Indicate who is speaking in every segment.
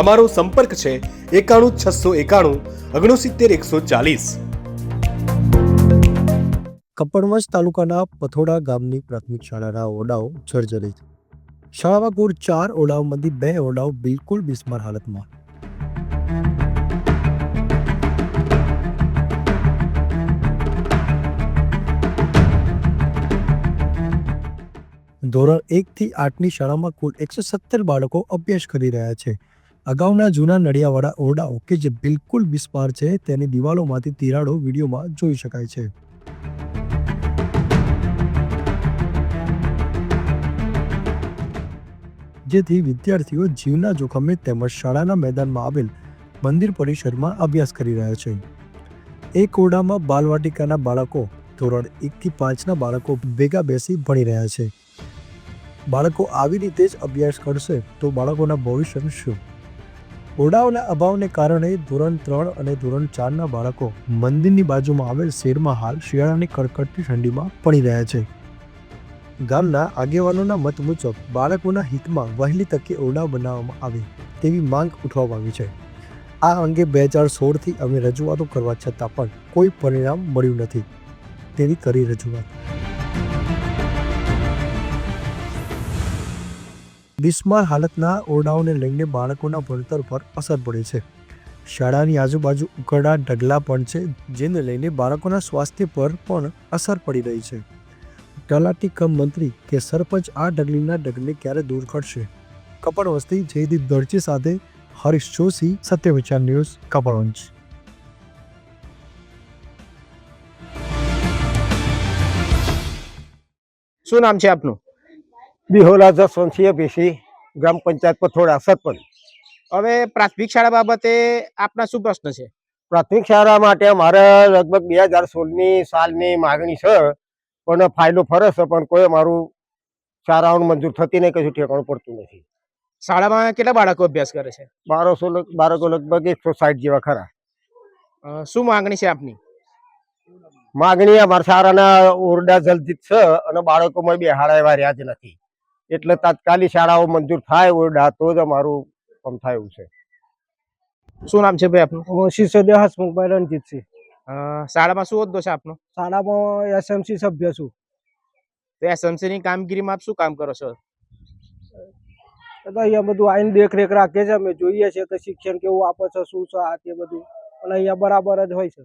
Speaker 1: અમારો સંપર્ક છે એકાણું છસો એકાણું, ઓગણસિત્તેર એકસો ચાલીસ.
Speaker 2: કપડવંજ તાલુકાના પથોડા ગામની પ્રાથમિક શાળાના ઓરડાઓ જર્જરિત. શાળામાં કુલ ચાર ઓરડાઓમાંથી બે ઓરડાઓ બિલકુલ બિસ્માર હાલતમાં. ધોરણ એકથી આઠની શાળામાં કુલ એકસો સત્તર બાળકો અભ્યાસ કરી રહ્યા છે. અગાઉના જૂના નડિયાવાળા ઓરડાઓ કે જે બિલકુલ બિસ્પાર છે, તેની દિવાલોમાંથી તિરાડો વિડીયોમાં જોઈ શકાય છે. જેથી વિદ્યાર્થીઓ જીવના જોખમે તેમજ શાળાના મેદાનમાં આવેલ મંદિર પરિસરમાં અભ્યાસ કરી રહ્યા છે. એક ઓરડામાં બાલવાટિકાના બાળકો ધોરણ એકથી પાંચના બાળકો ભેગા બેસી ભણી રહ્યા છે. બાળકો આવી રીતે જ અભ્યાસ કરશે તો બાળકોના ભવિષ્યનું શું? ઓરડાઓના અભાવને કારણે ધોરણ ત્રણ અને ધોરણ ચારના બાળકો મંદિરની બાજુમાં આવેલ શેરમાં હાલ શિયાળાની કડકડતી ઠંડીમાં પડી રહ્યા છે. ગામના આગેવાનોના મત મુજબ બાળકોના હિતમાં વહેલી તકે ઓરડાઓ બનાવવામાં આવે તેવી માંગ ઉઠવામાં આવી છે. આ અંગે બે હજાર સોળથી અમે રજૂઆતો કરવા છતાં પણ કોઈ પરિણામ મળ્યું નથી. તેવી કરી રજૂઆત. બિસ્માર હાલતના ઓરડાઓને લઈને બાળકોના ભણતર પર અસર પડે છે. શાળાની આજુબાજુ ઉકરડા ઢગલા પણ છે જેને લઈને બાળકોના સ્વાસ્થ્ય પર પણ અસર પડી રહી છે. તલાટી કમ મંત્રી કે સરપંચ આ ઢગલીના ઢગલે ક્યારે દૂર કરશે કપડવસ્તી જયદીપ દરજી સાથે હરીશ જોશી સત્ય વિચાર ન્યૂઝ કપડવંશ
Speaker 3: શું નામ છે આપનું?
Speaker 4: બિહોલા જસવંતસિંહ ભેસી ગ્રામ પંચાયત પથોડા સરપંચ
Speaker 3: હવે પ્રાથમિક શાળા બાબતે આપના શું પ્રશ્ન છે?
Speaker 4: પ્રાથમિક શાળા માટે અમારે લગભગ બે હજાર સોળની સાલની માગણી છે પણ ફાયદો ફરે છે પણ કોઈ અમારું શાળાઓનું મંજૂર થતી નહીં કશું ઠેકાણું પડતું નથી.
Speaker 3: શાળામાં કેટલા બાળકો અભ્યાસ કરે છે?
Speaker 4: બારસો બાળકો લગભગ એકસો સાઠ જેવા ખરા.
Speaker 3: શું માંગણી છે આપની?
Speaker 4: માગણી અમારા શાળાના ઓરડા જલ્દી છે અને બાળકોમાં બે હાડા એવા રહ્યા જ નથી. એટલે તાત્કાલિક શાળાઓ મંજૂર થાય ઓરડા તો જ અમારું કામ થાય એવું છે.
Speaker 3: શું નામ છે ભાઈ આપનું?
Speaker 5: શિષ્ય હસમુખભાઈ રણજીતસિંહ
Speaker 3: શાળામાં શું હોદ્દો છે આપનો?
Speaker 5: શાળામાં એસએમસી સભ્ય છું.
Speaker 3: તો એસએમસી ની કામગીરીમાં આપ શું કામ કરો છો?
Speaker 5: તો અહીંયા બધું આઈને દેખરેખ રાખીએ છીએ અમે જોઈએ છીએ કે શિક્ષણ કેવું આપે છે શું છે આ તે બધું. અને અહીંયા બરાબર જ હોય છે.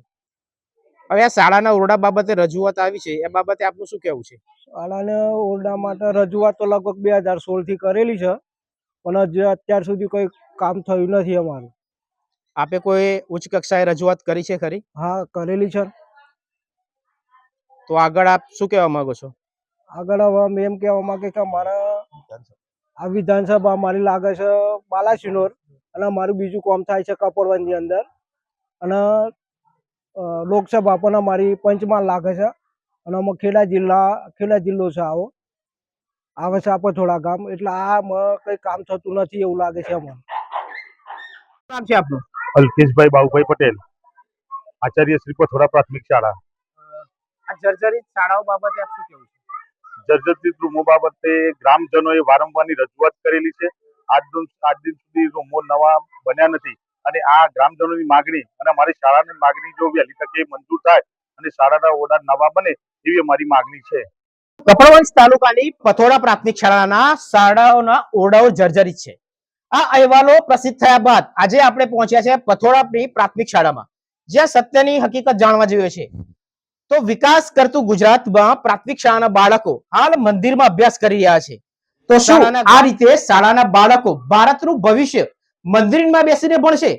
Speaker 3: હવે આ શાળાના ઓરડા બાબતે રજૂઆત આવી છે એ બાબતે આપનું શું કહેવું છે?
Speaker 5: શાળાના ઓરડા માટે રજૂઆત તો લગભગ બે હજાર સોળથી કરેલી છે પણ હજી અત્યાર સુધી કોઈ કામ થયું નથી અમારું.
Speaker 3: આપે કોઈ ઉચ્ચ કક્ષાએ રજૂઆત કરી છે ખરી?
Speaker 5: હા કરેલી છે.
Speaker 3: તો આગળ આપ શું કહેવા માંગો છો?
Speaker 5: આગળ હવે અમે એમ કહેવા માંગે કે અમારા આ વિધાનસભા મારી લાગે છે બાલાસિનોર અને મારું બીજું કામ થાય છે કપડવંજની અંદર. અને લોકસભા પણ અમારી પંચમાં લાગે છે. અને અમે ખેડા જિલ્લા ખેડા જિલ્લો છે આવો. આવે છે આપણે થોડા ગામ. એટલે આ કંઈ કામ થતું નથી એવું લાગે છે અમને.
Speaker 3: નામ છે આપનું?
Speaker 6: અલ્કેશભાઈ બાબુભાઈ પટેલ. આચાર્ય શ્રી પથોડા પ્રાથમિક શાળા.
Speaker 3: આ જર્જરિત શાળાઓ બાબતે આપ શું કેવું છે?
Speaker 6: જર્જરિત રૂમો બાબતે ગ્રામજનોએ વારંવારની રજૂઆત કરેલી છે. આજ દિન આજ દિન સુધી રૂમો નવા બન્યા નથી. અને આ ગ્રામજનોની માગણી અને અમારી શાળાની માગણી જો વહેલી તકે મંજૂર થાય અને શાળાના ઓરડા નવા બને એવી અમારી માગણી છે.
Speaker 3: કપડવંશ તાલુકાની પથોડા પ્રાથમિક શાળાના શાળાઓના ઓરડાઓ જર્જરિત છે. આ અહેવાલો પ્રસિદ્ધ થયા બાદ આજે આપણે પહોંચ્યા છે પથોડાની પ્રાથમિક શાળામાં જ્યાં સત્યની હકીકત જાણવા જોઈએ છે. તો વિકાસ કરતું ગુજરાતમાં પ્રાથમિક શાળાના બાળકો હાલ મંદિરમાં અભ્યાસ કરી રહ્યા છે. તો શું આ રીતે શાળાના બાળકો ભારતનું ભવિષ્ય મંદિરમાં બેસીને ભણશે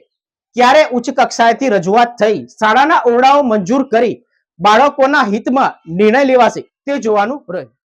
Speaker 3: ક્યારે ઉચ્ચ કક્ષાએથી રજૂઆત થઈ. શાળાના ઓરડાઓ મંજૂર કરી બાળકોના હિતમાં નિર્ણય લેવાશે. તે જોવાનું રહ્યું.